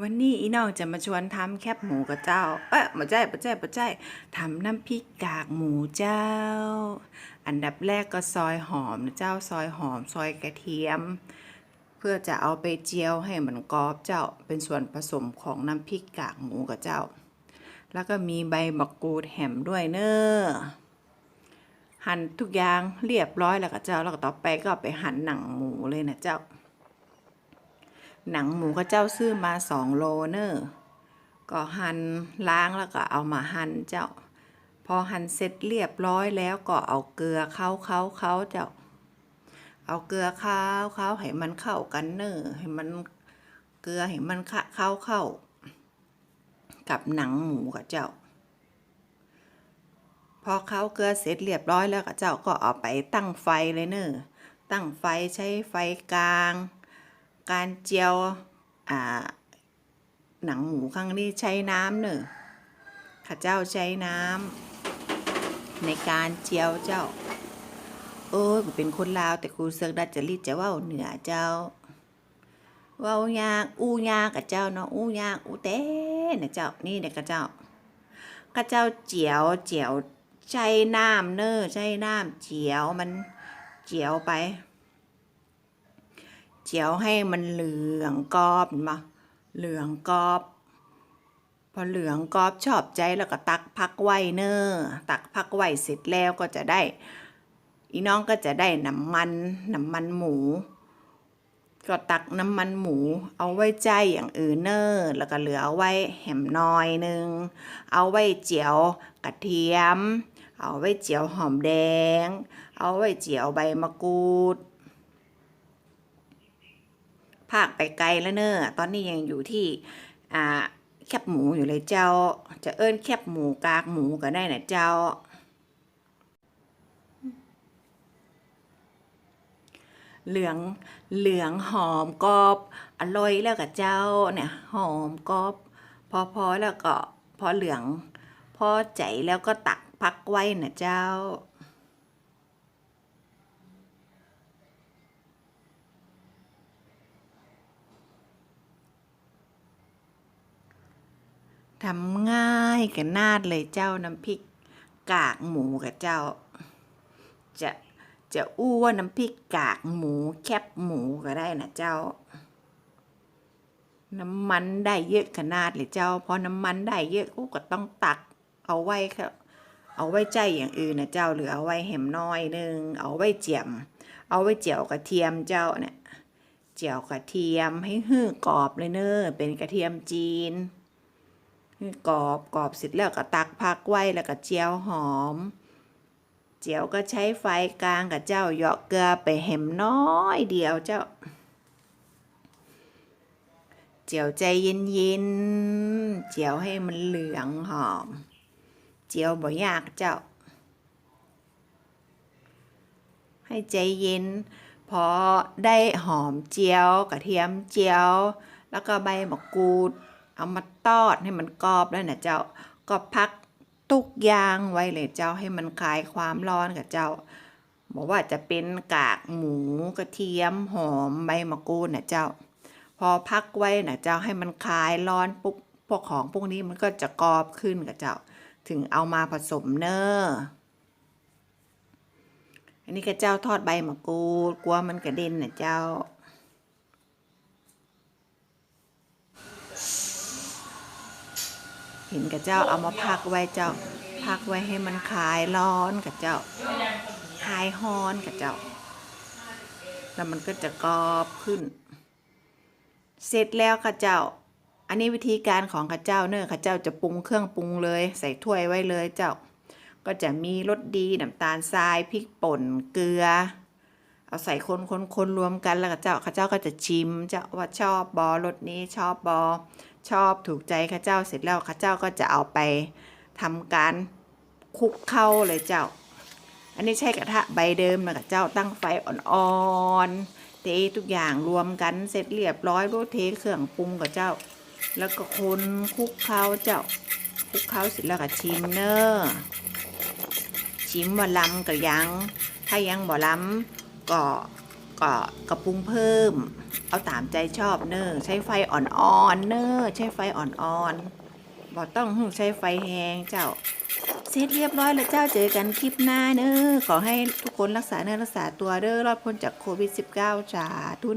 วันนี้อีน้องจะมาชวนทำแคบหมูกับเจ้า เอ๊ะมาใจมาใจมาใจทำน้ำพริกกากหมูเจ้า อันดับแรกก็ซอยหอมนะเจ้าซอยหอมซอยกระเทียม เพื่อจะเอาไปเจียวให้มันกรอบเจ้าเป็นส่วนผสมของน้ำพริกกากหมูกับเจ้า แล้วก็มีใบมะกรูดแหมด้วยเนอะหั่นทุกอย่างเรียบร้อยแล้วก็เจ้าแล้วก็ต่อไปก็ไปหั่นหนังหมูเลยนะเจ้า หนังหมูก็เจ้าซื้อมาสองโลเนอะก็หั่นล้างแล้วก็เอามาหั่นเจ้า พอหั่นเสร็จเรียบร้อยแล้วก็เอาเกลือเข้าเข้าเข้าเจ้า เอาเกลือเข้าเข้าให้มันเข้ากันเนอะให้มันเกลือให้มันเข้าเข้าขากับหนังหมูกับเจ้า พอเข้าเกลือเสร็จเรียบร้อยแล้วก็เจ้าก็เอาไปตั้งไฟเลยเนอะตั้งไฟใช้ไฟกลาง การเจียวอ่าหนังหมูครั้งนี้ใช้น้ำเนอะข้าเจ้าใช้น้ำในการเจียวเจ้าโอ้ยกูเป็นคนลาวแต่กูเสือกดัดจริตจะเว่าเหนือเจ้าว้ายากอู้ยากกับเจ้าเนาะอู้ยากอู้เต้นะเจ้านี่เด็กกับเจ้าข้าเจ้าเจียวเจียวใช้น้ำเนอใช้น้ำเจียวมันเจียวไป เจียวให้มันเหลืองกรอบเห็นปะเหลืองกรอบ พอเหลืองกรอบชอบใจแล้วก็ตักพักไว้เนอตักพักไว้เสร็จแล้วก็จะได้ อีน้องก็จะได้น้ำมันน้ำมันหมู ก็ตักน้ำมันหมู เอาไว้ใจอย่างอื่นเนอแล้วก็เหลือไว้แหมน้อยหนึ่งเอาไว้เจียวกระเทียม เอาไว้เจียวหอมแดง เอาไว้เจียวใบมะกรูด ภาคไปไกลแล้วเนอะตอนนี้ยังอยู่ที่อ่าแคบหมูอยู่เลยเจ้า จะเอิ้นแคบหมูกากหมูก็ได้นะเจ้า เหลืองเหลืองหอมกรอบอร่อยแล้วกับเจ้าเนี่ยหอมกรอบพอพอแล้วก็พอเหลือง พอใจแล้วก็ตักพักไว้นะเจ้า ทำง่ายกันนาดเลยเจ้าน้ำพริกกากหมูกับเจ้า จะจะอ้ว่าน้ำพริกกากหมูแคบหมูก็ได้นะเจ้า น้ำมันได้เยอะขนาดเลยเจ้าพอน้ำมันได้เยอะกูก็ต้องตัก เอาไว้ครับ เอาไว้ใจอย่างอื่นนะเจ้าหรือเอาไว้แหมน้อยหนึงเอาไว้เจียม เอาไว้เจียวกระเทียมเจ้าเนี่ยเจียวกระเทียมให้หื้อกรอบเลยเนอะเป็นกระเทียมจีน กรอบกรอบเสร็จแล้วก็ตักพักไว้แล้วก็เจียวหอม เจียวก็ใช้ไฟกลางกับเจ้าเหยาะเกลือไปแหมน้อยเดียวเจ้า เจียวใจเย็นๆเจียวให้มันเหลืองหอม เจียวบ่ยากเจ้า ให้ใจเย็นพอได้หอมเจียวกระเทียมเจียว แล้วก็ใบมะกรูด เอามาทอดให้มันกรอบแล้วนะเจ้าก็พักทุกอย่างไว้เลยเจ้าให้มันคลายความร้อนกับเจ้าบอกว่าจะเป็นกากหมูกระเทียมหอมใบมะกรูดนะเจ้า พอพักไว้นะเจ้าให้มันคลายร้อนปุ๊บพวกของพวกนี้มันก็จะกรอบขึ้นกับเจ้า ถึงเอามาผสมเนอร์อันนี้ก็เจ้าทอดใบมะกรูดกลัวมันกระเด็นนะเจ้า เห็นกับเจ้าเอามาพักไว้เจ้าพักไว้ให้มันคลายร้อนกับเจ้าคลายฮ้อนกับเจ้า แล้วมันก็จะกรอบขึ้น เสร็จแล้วค่ะเจ้า อันนี้วิธีการของข้าเจ้าเนอะข้าเจ้าจะปรุงเครื่องปรุงเลย ใส่ถ้วยไว้เลยเจ้า ก็จะมีรสดีน้ำตาลทรายพริกป่นเกลือ เอาใส่คนคนคนรวมกันแล้วก็เจ้าข้าเจ้าก็จะชิมเจ้าว่าชอบบอรสนี้ชอบบอ ชอบถูกใจข้าเจ้าเสร็จแล้วข้าเจ้าก็จะเอาไปทำการคลุกเข้าเลยเจ้า อันนี้ใช้กระทะใบเดิมนะกับเจ้าตั้งไฟอ่อนๆเททุกอย่างรวมกันเสร็จเรียบร้อยรู้เทเครื่องปรุงกับเจ้า แล้วก็คนคลุกเข้าเจ้าคลุกเข้าเสร็จแล้วก็ชิมเนอร์ชิมว่าลำกับยัง ถ้ายังบ่ลำก็ ก็กระปรุงเพิ่ม เอาตามใจชอบเนอใช้ไฟอ่อนๆเนอใช้ไฟอ่อนๆบ่ต้องใช้ไฟแห้งเจ้า เสร็จเรียบร้อยแล้วเจ้าเจอกันคลิปหน้าเนอขอให้ทุกคนรักษาเนื้อรักษาตัวเด้อรอดพ้นจากโควิด -19 จ้าทุน